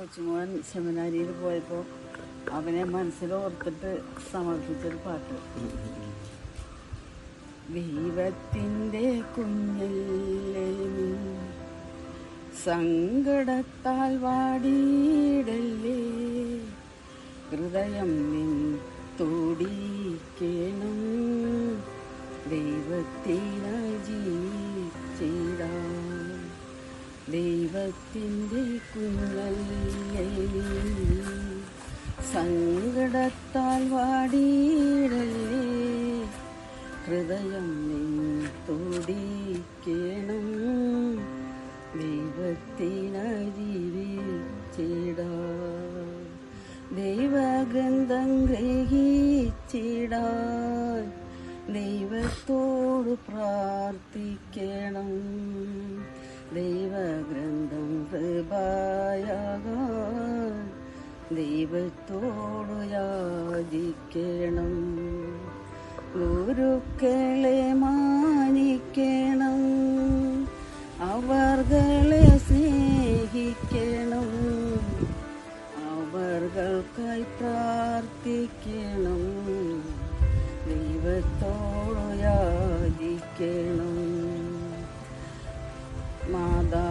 കൊച്ചുമോൻ സെമിനാരിയിൽ പോയപ്പോൾ അവനെ മനസ്സിലോർത്തിട്ട് സമർപ്പിച്ചൊരു പാട്ട്. ദൈവത്തിന്റെ കുഞ്ഞല്ലേ സങ്കടത്താൽ വാടിയിടല്ലേ? ഹൃദയം നിൻ തോടിക്കേണം ദൈവത്തിനായി ദൈവത്തിന്റെ കുഞ്ഞല്ലേ സങ്കടത്താൽ വാടിയിടല്ലേ ഹൃദയം തുടിക്കണം ദൈവത്തിനായി ജീവിച്ചിടാ ദൈവഗ്രന്ഥം ഗ്രഹിച്ചിടാൻ ദൈവത്തോട് പ്രാർത്ഥിക്കണം. ദൈവഗ്രന്ഥം കൃപയാകാൻ ദൈവത്തോടു യാചിക്കണം. ഗുരുക്കളെ മാനിക്കണം. അവർകളെ സ്നേഹിക്കണം. അവർകൾക്കായി പ്രാർത്ഥിക്കണം. ദൈവത്തോടു യാചിക്കണം. മാതാപിതാക്കളെ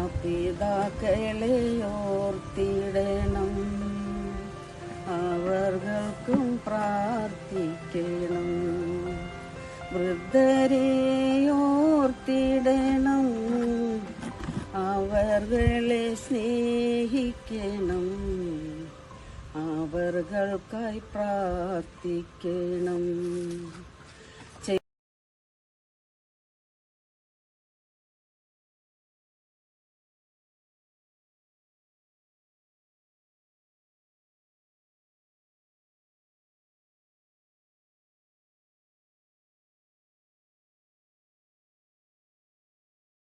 അവർക്കും പ്രാർത്ഥിക്കണം. വൃദ്ധരെയോർത്തിടണം. അവർകളെ സ്നേഹിക്കണം. അവർകൾക്കായി പ്രാർത്ഥിക്കണം.